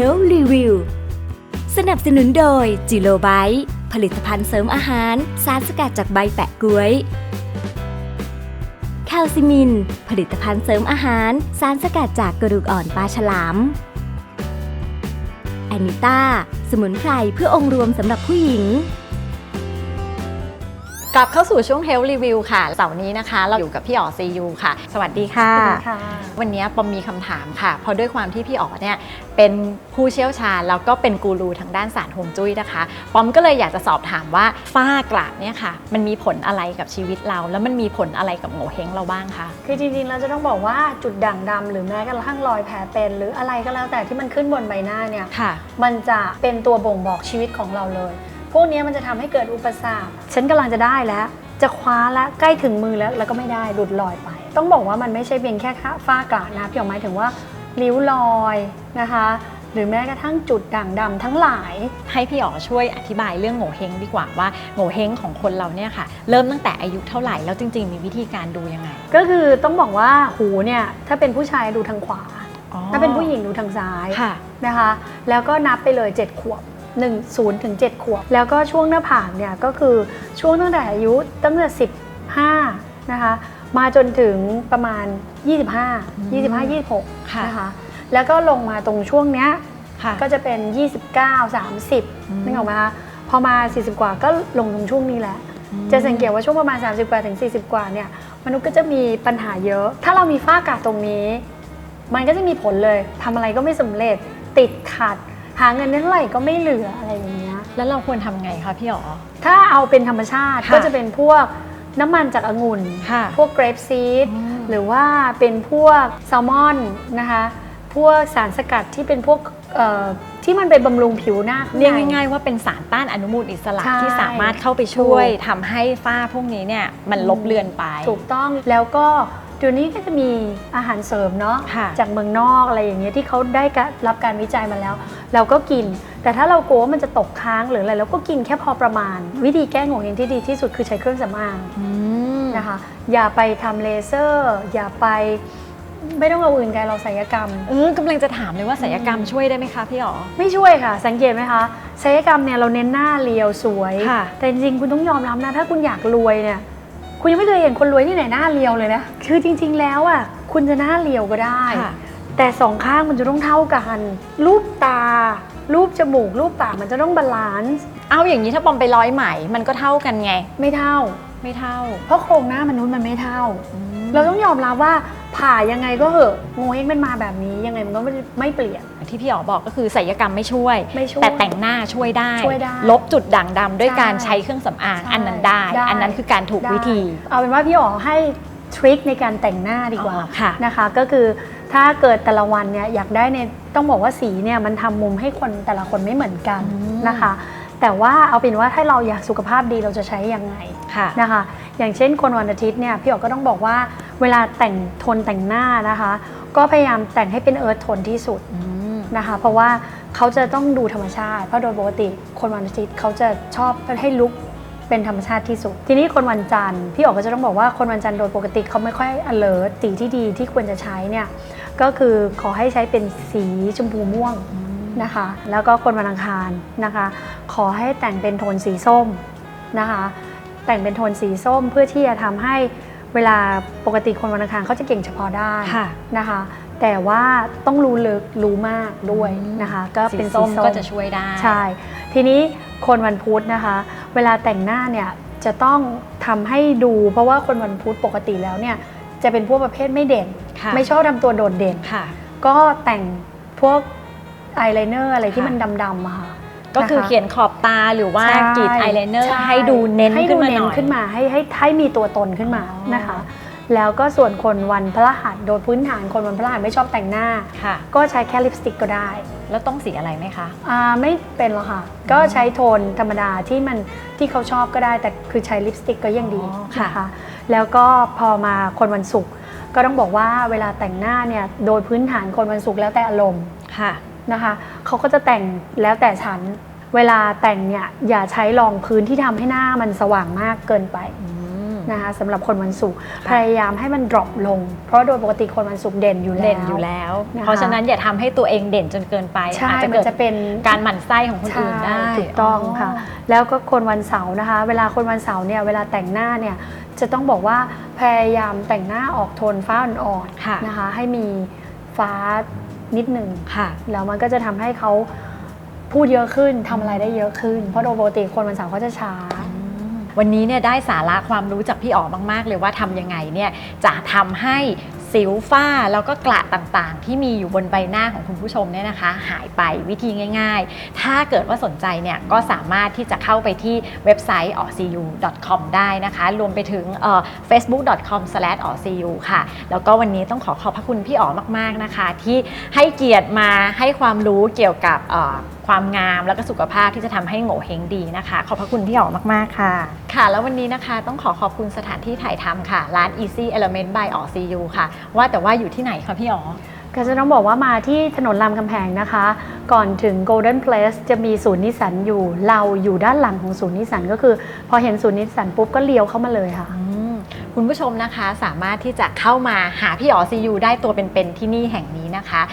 Health Review สนับสนุนโดยจิโลไบต์ผลิตภัณฑ์เสริมอาหาร สารสกัดจากใบแปะก๊วยแคลซิมิน ผลิตภัณฑ์เสริมอาหาร สารสกัดจากกระดูกอ่อนปลาฉลามแอนิต้า สมุนไพรเพื่อองค์รวมสำหรับผู้หญิง กลับเข้าสู่ช่วง Health Review ค่ะ เสาร์นี้นะคะ เราอยู่กับพี่อ๋อซียูค่ะ สวัสดีค่ะ วันนี้ปอมมีคำถามค่ะ เพราะด้วยความที่พี่อ๋อเนี่ยเป็นผู้เชี่ยวชาญแล้วก็เป็นกูรูทางด้านศาสตร์ฮวงจุ้ยนะคะ ปอมก็เลยอยากจะสอบถามว่าฝ้ากระเนี่ยค่ะ มันมีผลอะไรกับชีวิตเรา แล้วมันมีผลอะไรกับโงเฮงเราบ้างคะ คือจริงๆเราจะต้องบอกว่าจุดด่างดำหรือแม้กระทั่งรอยแผลเป็น หรืออะไรก็แล้วแต่ที่มันขึ้นบนใบหน้าเนี่ยค่ะมันจะเป็นตัวบ่งบอกชีวิตของเราเลย พวกเนี้ยมันจะทำให้เกิดอุปสรรคฉันกำลังจะได้แล้ว จะคว้าแล้วใกล้ถึงมือแล้ว แล้วก็ไม่ได้หลุดลอยไป ต้องบอกว่ามันไม่ใช่เพียงแค่ฝ้ากระนะพี่หอหมายถึงว่าริ้วรอยนะคะหรือแม้กระทั่งจุดด่างดำทั้งหลาย ให้พี่อ๋อช่วยอธิบายเรื่องโงเฮงดีกว่าว่าโงเฮงของคนเราเนี่ยค่ะเริ่มตั้งแต่อายุเท่าไหร่แล้วจริง ๆ มีวิธีการดูยังไง ก็คือต้องบอกว่าหูเนี่ยถ้าเป็นผู้ชายดูทางขวาอ๋อถ้าเป็นผู้หญิงดูทางซ้ายค่ะนะคะ แล้วก็นับไปเลย 7 ขวบ 1 0ถึง7ขวบ แล้วก็ช่วงหน้าผากเนี่ยก็คือช่วงตั้งแต่อายุตั้งแต่ 15 นะคะ มาจนถึงประมาณ 25 25 26ค่ะนะคะแล้วก็ลงมาตรงช่วงเนี้ยค่ะก็จะเป็น 29 30นึกออกไหมคะพอมา 40 กว่าก็ลงตรงช่วงนี้แหละ จะสังเกตว่าช่วงประมาณ 30 กว่าถึง 40 กว่าเนี่ยมนุษย์ก็จะมีปัญหาเยอะ ถ้าเรามีฝ้ากระตรงนี้ มันก็จะมีผลเลยทำอะไรก็ไม่สำเร็จติดขัด หาเงินได้เท่าไหร่ก็ไม่เหลืออะไรอย่างเงี้ย แล้วเราควรทำไงคะพี่อ๋อ ถ้าเอาเป็นธรรมชาติค่ะก็จะเป็นพวกน้ำมันจากองุ่น ค่ะพวกเกรปซีดอืม หรือว่าเป็นพวกแซลมอนนะคะ พวกสารสกัดที่เป็นพวกเอ่อที่มันไปบำรุงผิวหน้าข้ใน เรียกง่ายๆว่าเป็นสารต้านอนุมูลอิสระใช่ที่สามารถเข้าไปช่วยถูก ทำให้ฝ้าพวกนี้เนี่ยมันลบเลือนไป ถูกต้องแล้วก็ เดี๋ยวนี้ก็จะมีอาหารเสริมเนาะค่ะจากเมืองนอกอะไรอย่างเงี้ยที่เขาได้รับการวิจัยมาแล้ว เราก็กิน แต่ถ้าเรากลัวว่ามันจะตกค้างหรืออะไรเราก็กินแค่พอประมาณ วิธีแก้โงเฮงที่ดีที่สุดคือใช้เครื่องสำอางอืมนะคะอย่าไปทำเลเซอร์ อย่าไปไม่ต้องเอาอื่นไกลเราศัลยกรรม เออกำลังจะถามเลยว่าศัลยกรรมช่วยได้ไหมคะพี่อ๋อ ไม่ช่วยค่ะ สังเกตไหมคะศัลยกรรมเนี่ยเราเน้นหน้าเรียวสวยค่ะแต่จริงๆคุณต้องยอมรับนะ ถ้าคุณอยากรวยเนี่ย คุณยังไม่เคยเห็นคนรวยที่ไหนหน้าเรียวเลยนะ คือจริง ๆ แล้วอะคุณจะหน้าเรียวก็ได้ ค่ะ แต่สองข้างมันจะต้องเท่ากัน รูปตา รูปจมูก รูปปากมันจะต้องบาลานซ์เอาอย่างนี้ถ้าปอมไปร้อยไหมมันก็เท่ากันไง ไม่เท่า ไม่เท่าเพราะโครงหน้ามนุษย์มันไม่เท่า เราต้องยอมรับว่าผ่ายังไงก็เหอะโงเฮงมันมาแบบนี้ยังไงมันก็ไม่ไม่เปลี่ยน ที่พี่อ๋อบอกก็คือศัลยกรรมไม่ช่วย ไม่ช่วยแต่แต่งหน้าช่วยได้ ช่วยได้ลบจุดด่างดำด้วยใช่การใช้เครื่องสำอางใช่อันนั้นได้ ได้ อันนั้นคือการถูกวิธี ได้เอาเป็นว่าพี่อ๋อให้ทริคในการแต่งหน้าดีกว่าอ๋อค่ะนะคะ ก็คือถ้าเกิดแต่ละวันเนี่ยอยากได้ในต้องบอกว่าสีเนี่ยมันทำมุมให้คนแต่ละคนไม่เหมือนกันอืม นะคะ แต่ว่าเอาเป็นว่าถ้าเราอยากสุขภาพดีเราจะใช้ยังไงค่ะ นะคะ อย่างเช่นคนวันอาทิตย์เนี่ยพี่อ๋อก็ต้องบอกว่าเวลาแต่งโทนแต่งหน้านะคะ ก็พยายามแต่งให้เป็นเอิร์ธโทนที่สุดอืม นะคะ เพราะว่าเขาจะต้องดูธรรมชาติ เพราะโดยปกติคนวันอาทิตย์เขาจะชอบให้ลุกเป็นธรรมชาติที่สุด ทีนี้คนวันจันทร์พี่อ๋อก็จะต้องบอกว่าคนวันจันทร์โดยปกติเขาไม่ค่อย alert สีที่ดีที่ควรจะใช้เนี่ยก็คือขอให้ใช้เป็นสีชมพูม่วงนะคะ แล้วก็คนวันอังคารนะคะ ขอให้แต่งเป็นโทนสีส้มนะคะ แต่งเป็นโทนสีส้มเพื่อที่จะทำให้เวลาปกติคนวันอังคารเขาจะเก่งเฉพาะด้านค่ะนะคะ แต่ว่าต้องรู้ลึกรู้มากด้วยนะคะ ก็สีเป็นสีส้ส้มมก็จะช่วยได้ใช่ทีนี้คนวันพุธนะคะ เวลาแต่งหน้าเนี่ยจะต้องทำให้ดู เพราะว่าคนวันพุธปกติแล้วเนี่ยจะเป็นพวกประเภทไม่เด่นค่ะไม่ชอบทำตัวโดดเด่นค่ะก็แต่งพวกอายไลเนอร์อะไรที่ค่ะมันดำๆอะค่ะก็คือนะคะเขียนขอบตาหรือว่าใช่กรีดอายไลเนอร์ช่ให้ดูเน้นให้ขึ้ดูนมาหเน้น่นอยขึ้นมาให้ให้ให้มีตัวตนขึ้นมาอ๋อนะคะ แล้วก็ส่วนคนวันพฤหัสโดยพื้นฐานคนวันพฤหัสไม่ชอบแต่งหน้า ค่ะ ก็ใช้แค่ลิปสติกก็ได้แล้วต้องสีอะไรไหมคะ อ่าไม่เป็นหรอกค่ะ ก็ใช้โทนธรรมดาที่มันที่เขาชอบก็ได้ แต่คือใช้ลิปสติกก็ยังดีอ๋อค่ะ นะคะแล้วก็พอมาคนวันศุกร์ก็ต้องบอกว่าเวลาแต่งหน้าเนี่ยโดยพื้นฐานคนวันศุกร์แล้วแต่อารมณ์ ค่ะ นะคะเขาก็จะแต่งแล้วแต่ชั้น เวลาแต่งเนี่ยอย่าใช้รองพื้นที่ทำให้หน้ามันสว่างมากเกินไป อืม นะคะสำหรับคนวันศุกร์พยายามให้มัน drop ลง เพราะโดยปกติคนวันศุกร์เด่นอยู่แล้วเด่นอยู่แล้วนะคะเพราะฉะนั้นอย่าทำให้ตัวเองเด่นจนเกินไปใช่อาจจะมันเกิดจะเป็นการหมั่นไส้ของคนอื่นได้ใช่ถูกต้องค่ะ แล้วก็คนวันเสาร์นะคะ เวลาคนวันเสาร์เนี่ยเวลาแต่งหน้าเนี่ยจะต้องบอกว่าพยายามแต่งหน้าออกโทนฟ้าอ่อนค่ะๆนะคะ ให้มีฟ้านิดหนึ่งค่ะแล้วมันก็จะทำให้เขาพูดเยอะขึ้นทำอะไรได้เยอะขึ้น เพราะโดยปกติคนวันเสาร์เขาจะช้า วันนี้เนี่ยได้สาระความรู้จากพี่อ๋อมากๆ เลยว่าทำยังไงเนี่ยจะทำให้สิวฝ้าแล้วก็กระต่างๆ ที่มีอยู่บนใบหน้าของคุณผู้ชมเนี่ยนะคะ หายไปวิธีง่าย ๆ ถ้าเกิดว่าสนใจเนี่ยก็สามารถที่จะเข้าไปที่เว็บไซต์ o c u com ได้นะคะ รวมไปถึงเอ่อ facebook.com/ocu ค่ะ แล้วก็วันนี้ต้องขอขอบพระคุณพี่อ๋อมากๆนะคะ ที่ให้เกียรติมาให้ความรู้เกี่ยวกับเอ่อ ความงามแล้วก็สุขภาพที่จะทำให้โง่เฮงดีนะคะ ขอบพระคุณพี่อ๋อมากๆค่ะ ค่ะ แล้ววันนี้นะคะต้องขอขอบคุณสถานที่ถ่ายทำค่ะ ร้าน Easy Element by อ๋อ CU ค่ะ ว่าแต่ว่าอยู่ที่ไหนคะพี่อ๋อก็จะต้องบอกว่ามาที่ถนนรามคำแหงนะคะ ก่อนถึง Golden Place จะมีศูนย์นิสสันอยู่ เราอยู่ด้านหลังของศูนย์นิสสันก็คือ พอเห็นศูนย์นิสสันปุ๊บก็เลี้ยวเข้ามาเลยค่ะอืมคุณผู้ชมนะคะสามารถที่จะเข้ามาหาพี่อ๋อซียูได้ตัวเป็นๆที่นี่แห่งนี้นะคะ